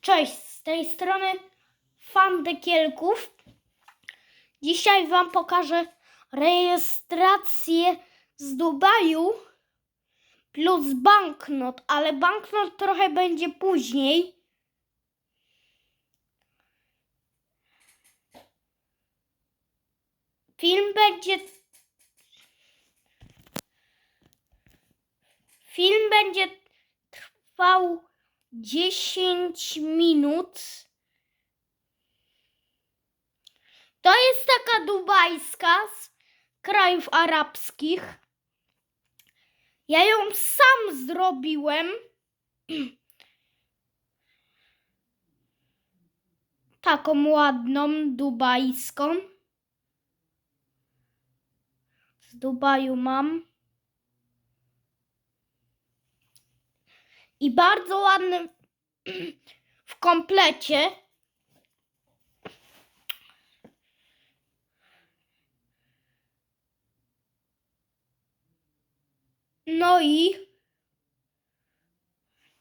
Cześć, z tej strony fan Dekielków. Dzisiaj Wam pokażę rejestrację z Dubaju plus banknot, ale banknot trochę będzie później. Film będzie Film będzie trwał 10 minut. To jest taka dubajska z krajów arabskich. Ja ją sam zrobiłem. Taką ładną dubajską. Z Dubaju mam. I bardzo ładny w komplecie. No i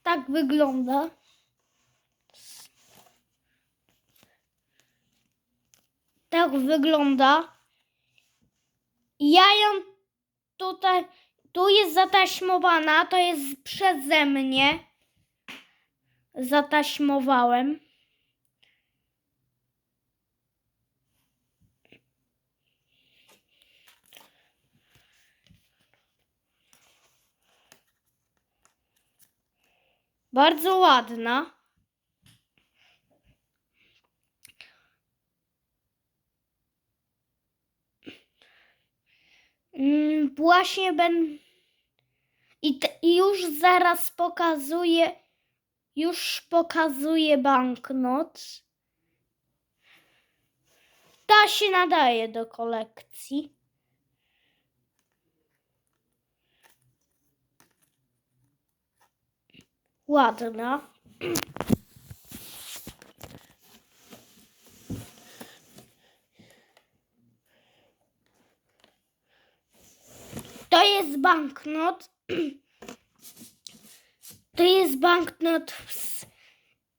tak wygląda. Tak wygląda. Ja ją tutaj tu jest zataśmowana, to jest przeze mnie. Zataśmowałem. Bardzo ładna. Właśnie będę. I, I już zaraz pokazuję, już pokazuję banknot. Ta się nadaje do kolekcji. Ładna. To banknot. To jest banknot z,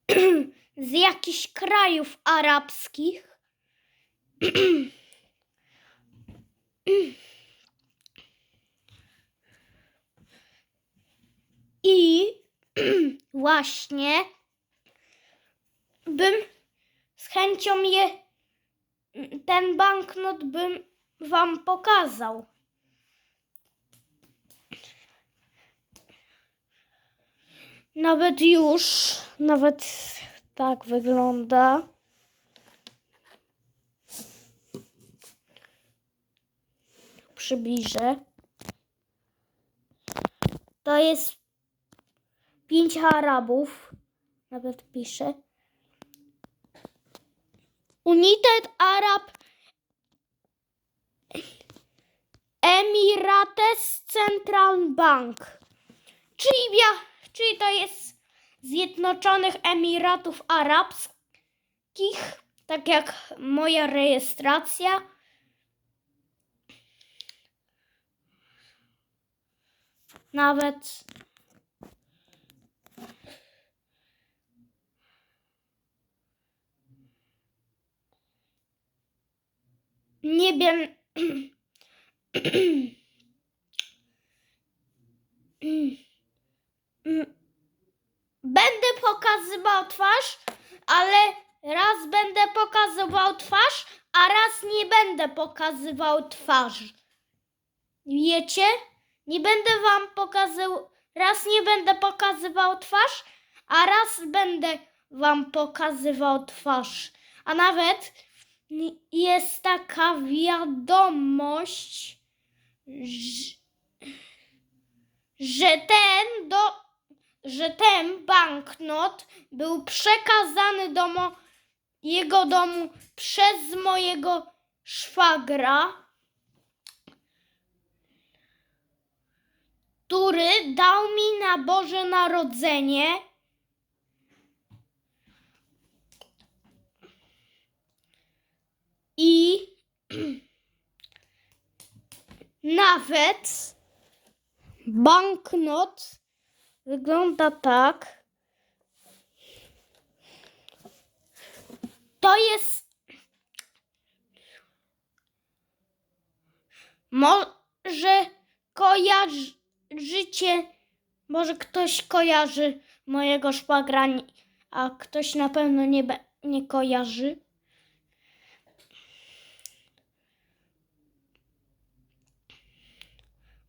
z jakichś krajów arabskich. I właśnie bym z chęcią je ten banknot bym wam pokazał. Nawet już, nawet tak wygląda. Przybliżę. To jest pięć Arabów. Nawet pisze. United Arab Emirates Central Bank. Czyli ja czyli to jest Zjednoczonych Emiratów Arabskich, tak jak moja rejestracja. Nawet nie wiem. Będę pokazywał twarz, ale raz będę pokazywał twarz, a raz nie będę pokazywał twarz. Wiecie? Nie będę wam pokazywał, raz nie będę pokazywał twarz, a raz będę wam pokazywał twarz. A nawet jest taka wiadomość, że, że ten do że ten banknot był przekazany do mojego domu przez mojego szwagra, który dał mi na Boże Narodzenie. I nawet banknot Wygląda tak. to jest. Może kojarzycie, może ktoś kojarzy mojego szwagra, a ktoś na pewno nie, nie kojarzy.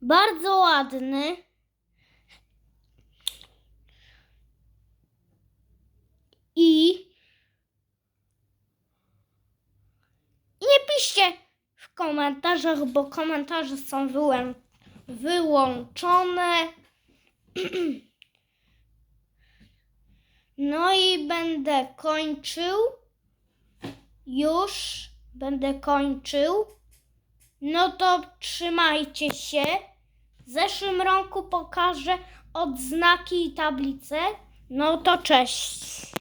Bardzo ładny. I nie piszcie w komentarzach, bo komentarze są wyłą- wyłączone. No i będę kończył. Już będę kończył. No to trzymajcie się. W zeszłym roku pokażę odznaki i tablice. No to cześć.